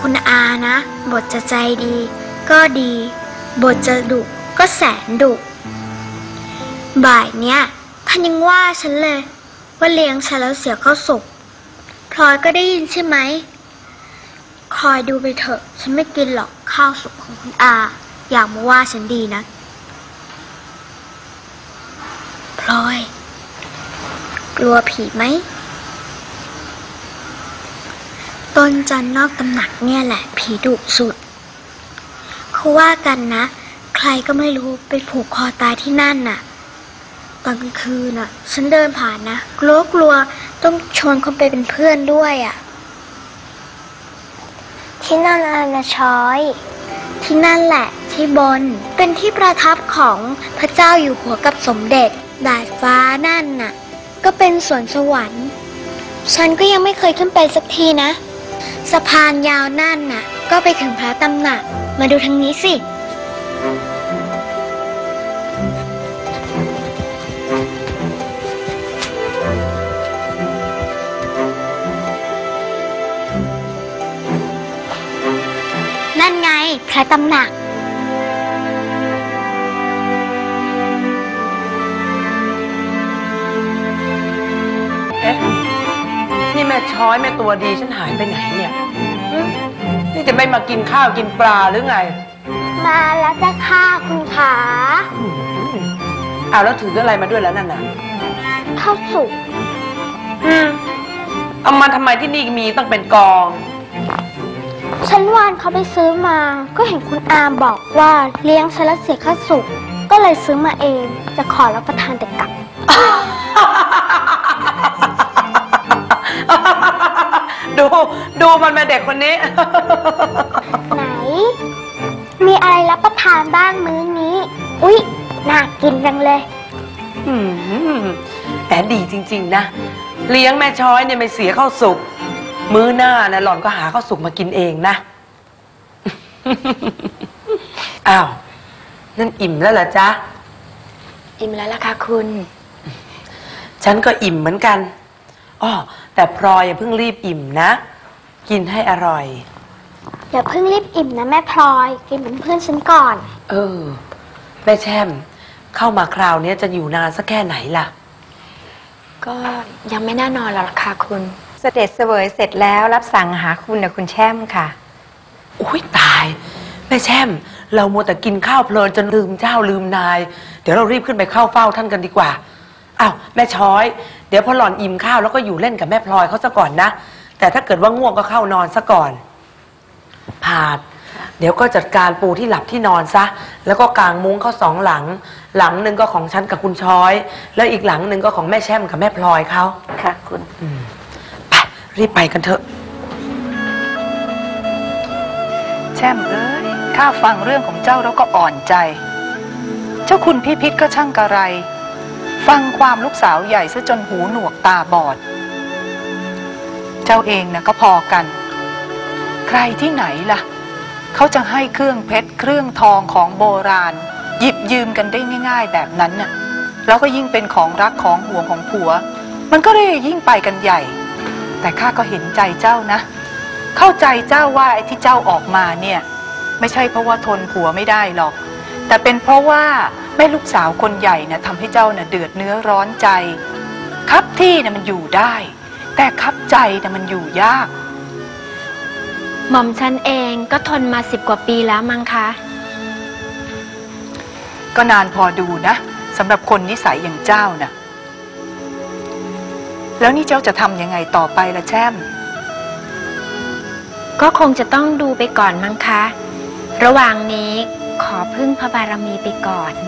คุณอานะ บทจะใจดี ก็ดี บทจะดุก็แสนดุบ่ายเนี้ยท่านยังว่าฉันเลย ว่าเลี้ยงฉันแล้วเสียข้าวสุกพลอยก็ได้ยินใช่ไหม คอยดูไปเถอะ ฉันไม่กินหรอกข้าวสุกของคุณอา อยากมาว่าฉันดีนะพลอย กลัวผีไหม ต้นจันนอกตำหนักเนี่ยแหละผีดุสุด เขาว่ากันนะ ใครก็ไม่รู้ไปผูกคอตายที่นั่นน่ะตอนกลางคืนน่ะ ฉันเดินผ่านนะกลัวกลัวต้องชวนเขาไปเป็นเพื่อนด้วยอะ ที่นั่นอะไรนะช้อย ที่นั่นแหละที่บนเป็นที่ประทับของพระเจ้าอยู่หัวกับสมเด็จดาดฟ้านั่นน่ะ ก็เป็นสวนสวรรค์ ฉันก็ยังไม่เคยขึ้นไปสักทีนะ สะพานยาวนั่นน่ะ ก็ไปถึงพระตำหนัก มาดูทางนี้สิ นั่นไงพระตำหนัก ช้อยแม่ตัวดีฉันหายไปไหนเนี่ยหึนี่จะไม่มากินข้าวกินปลาหรือไงมาแล้วจ้ะค่ะคุณขาอืมอ้าวแล้วถืออะไรมาด้วยแล้วนั่นน่ะ ข้าวสุกอืมเอามาทำไมที่นี่มีตั้งเป็นกอง ฉันวานเขาไปซื้อมา ก็เห็นคุณอามบอกว่าเลี้ยงฉันแล้วเสียข้าวสุกก็เลยซื้อมาเอง จะขอรับประทานแต่กลับ ดู ดูมันมาเด็กคนนี้ ไหน มีอะไรรับประทานบ้างมื้อนี้ อุ๊ย น่ากินจังเลย อืมแอบดีจริง ๆ นะ เลี้ยงแม่ช้อยเนี่ยไม่เสียข้าวสุก มื้อหน้านะหล่อนก็หาข้าวสุกมากินเองนะ อ้าว นั่นอิ่มแล้วเหรอจ๊ะ อิ่มแล้วล่ะค่ะคุณ ฉันก็อิ่มเหมือนกัน อ้อ แต่พลอยอย่าเพิ่งรีบอิ่มนะ กินให้อร่อย อย่าเพิ่งรีบอิ่มนะแม่พลอย กินเป็นเพื่อนฉันก่อน เออแม่แช่ม เข้ามาคราวเนี้ยจะอยู่นานสักแค่ไหนล่ะ ก็ยังไม่แน่นอนหรอกค่ะคุณ เสด็จเสวยเสร็จแล้วรับสั่งหาคุณนะคุณแช่มค่ะ อุ้ยตาย แม่แช่ม เรามัวแต่กินข้าวเพลินจนลืมเจ้าลืมนาย เดี๋ยวเรารีบขึ้นไปเข้าเฝ้าท่านกันดีกว่าอ้าวแม่ช้อย เดี๋ยวพอหล่อนอิ่มข้าวแล้วก็อยู่เล่นกับแม่พลอยเขาซะก่อนนะ แต่ถ้าเกิดว่าง่วงก็เข้านอนซะก่อน ผาด เดี๋ยวก็จัดการปูที่หลับที่นอนซะ แล้วก็กางมุ้งเข้าสองหลัง หลังหนึ่งก็ของฉันกับคุณช้อย แล้วอีกหลังหนึ่งก็ของแม่แช่มกับแม่พลอยเขาค่ะ คุณอืมไปรีบไปกันเถอะ แช่มเอ้ยข้าฟังเรื่องของเจ้าแล้วก็อ่อนใจ เจ้าคุณพิพิธก็ช่างกระไร ฟังความลูกสาวใหญ่ซะจนหูหนวกตาบอด เจ้าเองนะก็พอกัน ใครที่ไหนล่ะ เขาจะให้เครื่องเพชรเครื่องทองของโบราณ หยิบยืมกันได้ง่าย ๆ แบบนั้นน่ะแล้วก็ยิ่งเป็นของรักของห่วงของผัว มันก็เลยยิ่งไปกันใหญ่ แต่ข้าก็เห็นใจเจ้านะ เข้าใจเจ้าว่าไอ้ที่เจ้าออกมาเนี่ย ไม่ใช่เพราะว่าทนผัวไม่ได้หรอก แต่เป็นเพราะว่า แม่ลูกสาวคนใหญ่นะทำให้เจ้าน่ะเดือดเนื้อร้อนใจคับที่นะมันอยู่ได้ แต่คับใจนะมันอยู่ยาก หม่อมฉันเองก็ทนมาสิบกว่าปีแล้วมั้งคะ ก็นานพอดูนะสำหรับคนนิสัยอย่างเจ้าน่ะ แล้วนี่เจ้าจะทำยังไงต่อไปล่ะแช่ม ก็คงจะต้องดูไปก่อนมั้งคะ ระหว่างนี้ขอพึ่งพระบารมีไปก่อนอืม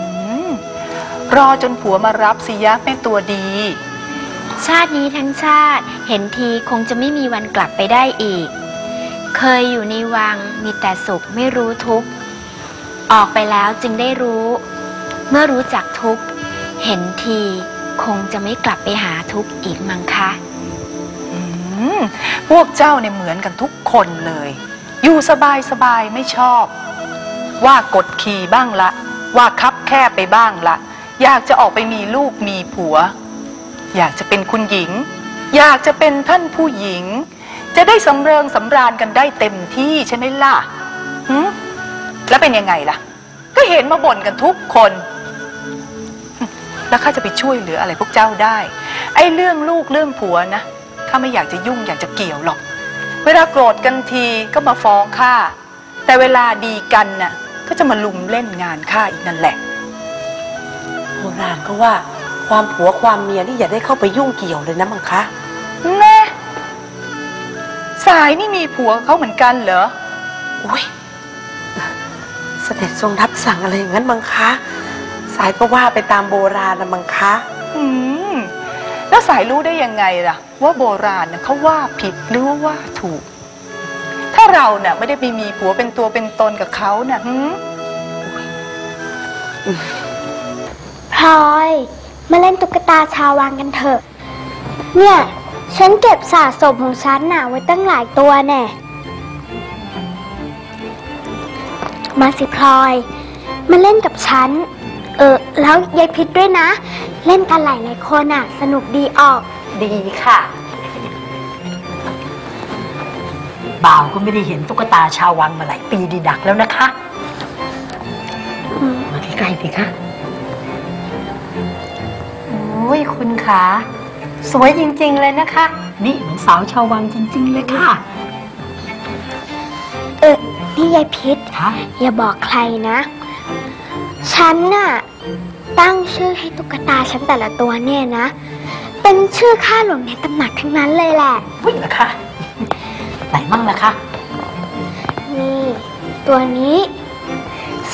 รอจนผัวมารับสิยะแม่ตัวดี ชาตินี้ทั้งชาติเห็นทีคงจะไม่มีวันกลับไปได้อีก เคยอยู่ในวังมีแต่สุขไม่รู้ทุกข์ออกไปแล้วจึงได้รู้ เมื่อรู้จักทุกข์เห็นทีคงจะไม่กลับไปหาทุกข์อีกมั้งคะ อืมพวกเจ้าเนี่ยเหมือนกันทุกคนเลย อยู่สบายสบายไม่ชอบ ว่ากดขี่บ้างละ ว่าคับแคบไปบ้างละ อยากจะออกไปมีลูกมีผัว อยากจะเป็นคุณหญิง อยากจะเป็นท่านผู้หญิง จะได้สำเริงสำราญกันได้เต็มที่ใช่ไหมล่ะหืมแล้วเป็นยังไงล่ะ ก็เห็นมาบ่นกันทุกคน แล้วข้าจะไปช่วยเหลืออะไรพวกเจ้าได้ ไอ้เรื่องลูกเรื่องผัวนะข้าไม่อยากจะยุ่งอยากจะเกี่ยวหรอก เวลาโกรธกันทีก็มาฟ้องข้าแต่เวลาดีกันน่ะก็จะมาลุมเล่นงานข้าอีกนั่นแหละ โบราณก็ว่าความผัวความเมียนี่อย่าได้เข้าไปยุ่งเกี่ยวเลยนะมังคะแน่สายนี่มีผัวเขาเหมือนกันเหรออุ้ยเสด็จทรงรับสั่งอะไรอย่างนั้นมังคะ สายก็ว่าไปตามโบราณนะมังคะอืมแล้วสายรู้ได้ยังไงล่ะ ว่าโบราณน่ะเขาว่าผิดหรือว่าว่าถูก ถ้าเราเน่ะไม่ได้ไปมีผัวเป็นตัวเป็นตนกับเขาน่ะหืม พลอย มาเล่นตุ๊กตาชาววังกันเถอะ เนี่ย ฉันเก็บสะสมของฉันน่ะไว้ตั้งหลายตัวแน่มาสิพลอย มาเล่นกับฉัน เออ แล้วยายพิษด้วยนะ เล่นกันหลายหลายๆคนอะ สนุกดีออก ดีค่ะ บ่าวก็ไม่ได้เห็นตุ๊กตาชาววังมาหลายปีดีดักแล้วนะคะอืมมาใกล้ๆสิคะโอ้ยคุณขาสวยจริง ๆ เลยนะคะ นี่เหมือนสาวชาววังจริง ๆ เลยค่ะ เออนี่ยายพิษคะอย่าบอกใครนะ ฉันน่ะ ตั้งชื่อให้ตุ๊กตาฉันแต่ละตัวเนี่ยนะ เป็นชื่อข้าหลวงในตำหนักทั้งนั้นเลยแหละ วิ่งเหรอคะไหนมั่งล่ะคะ นี่ ตัวนี้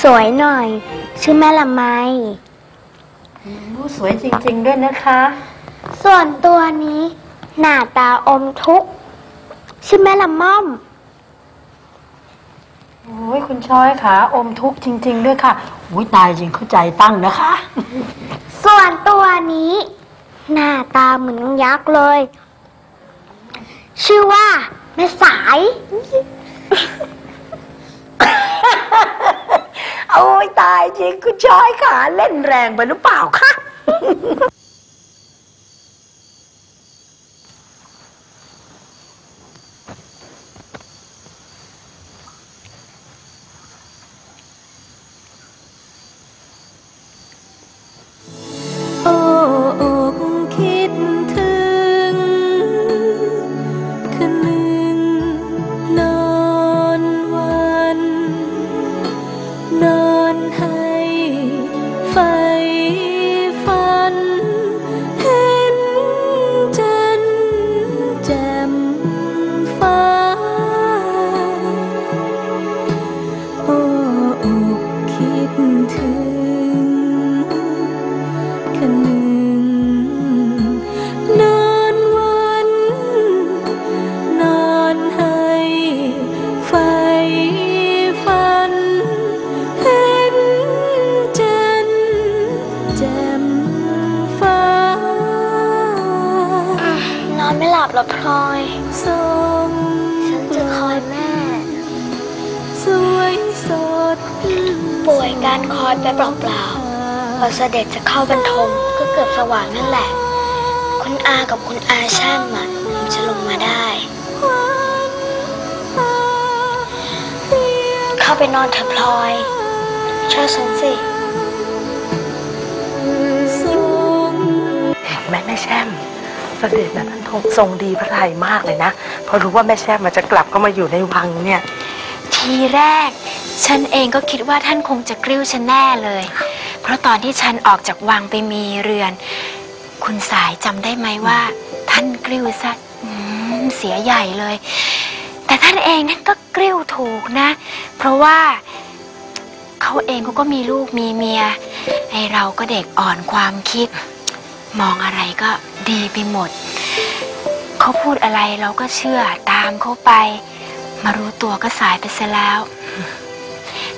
สวยหน่อย ชื่อแม่ละไมโอ้ สวยจริง ๆ ด้วยนะคะ ส่วนตัวนี้ หน้าตาอมทุกข์ชื่อแม่ละม่อม โอ้ยคุณช้อยขาอมทุกข์จริง ๆ ด้วยค่ะอุ้ยตายจริงเข้าใจตั้งนะคะ ส่วนตัวนี้ หน้าตาเหมือนยักษ์เลย ชื่อว่าแม่สาย โอ้ยตายจริงคุณช้อยขาเล่นแรงไปหรือเปล่าคะ ให้ไฟ ไม่หลับหรอพลอยส่งฉันจะคอยแม่ สวยสด ป่วยการคอยไปเปล่าๆพอเสด็จจะเข้าบรรทมก็เกือบสว่างนั่นแหละ คุณอากับคุณอาแช่มอะถึงจะลงมาได้ เข้าไปนอนเถอะพลอยเชื่อฉันสิส่งเห็นไหมแม่แช่ม เสด็จนะท่านทรงดีพระทัยมากเลยนะพอรู้ว่าแม่แช่มมันจะกลับก็มาอยู่ในวังเนี่ย ทีแรก ฉันเองก็คิดว่าท่านคงจะกริ้วฉันแน่เลย เพราะตอนที่ฉันออกจากวังไปมีเรือน คุณสายจำได้ไหมว่า ท่านกริ้วซะอืมเสียใหญ่เลย แต่ท่านเองนั่นก็กริ้วถูกนะ เพราะว่าเขาเองเขาก็มีลูกมีเมียไอเราก็เด็กอ่อนความคิด มองอะไรก็ดีไปหมด เขาพูดอะไรเราก็เชื่อตามเขาไป มารู้ตัวก็สายไปซะแล้ว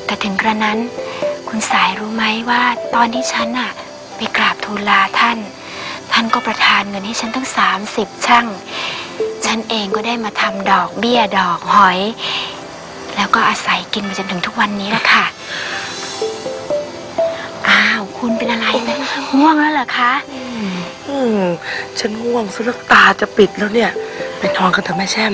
แต่ถึงกระนั้น คุณสายรู้ไหมว่าตอนที่ฉันน่ะไปกราบทูลลาท่าน ท่านก็ประทานเงินให้ฉันตั้งสามสิบช่าง ฉันเองก็ได้มาทำดอกเบี้ยดอกหอย แล้วก็อาศัยกินมาจนถึงทุกวันนี้ละค่ะ อ้าว คุณเป็นอะไรไหมง่วงแล้วเหรอคะ ฉันง่วงสุดตาจะปิดแล้วเนี่ยไปนอนกันเถอะแม่แช่ม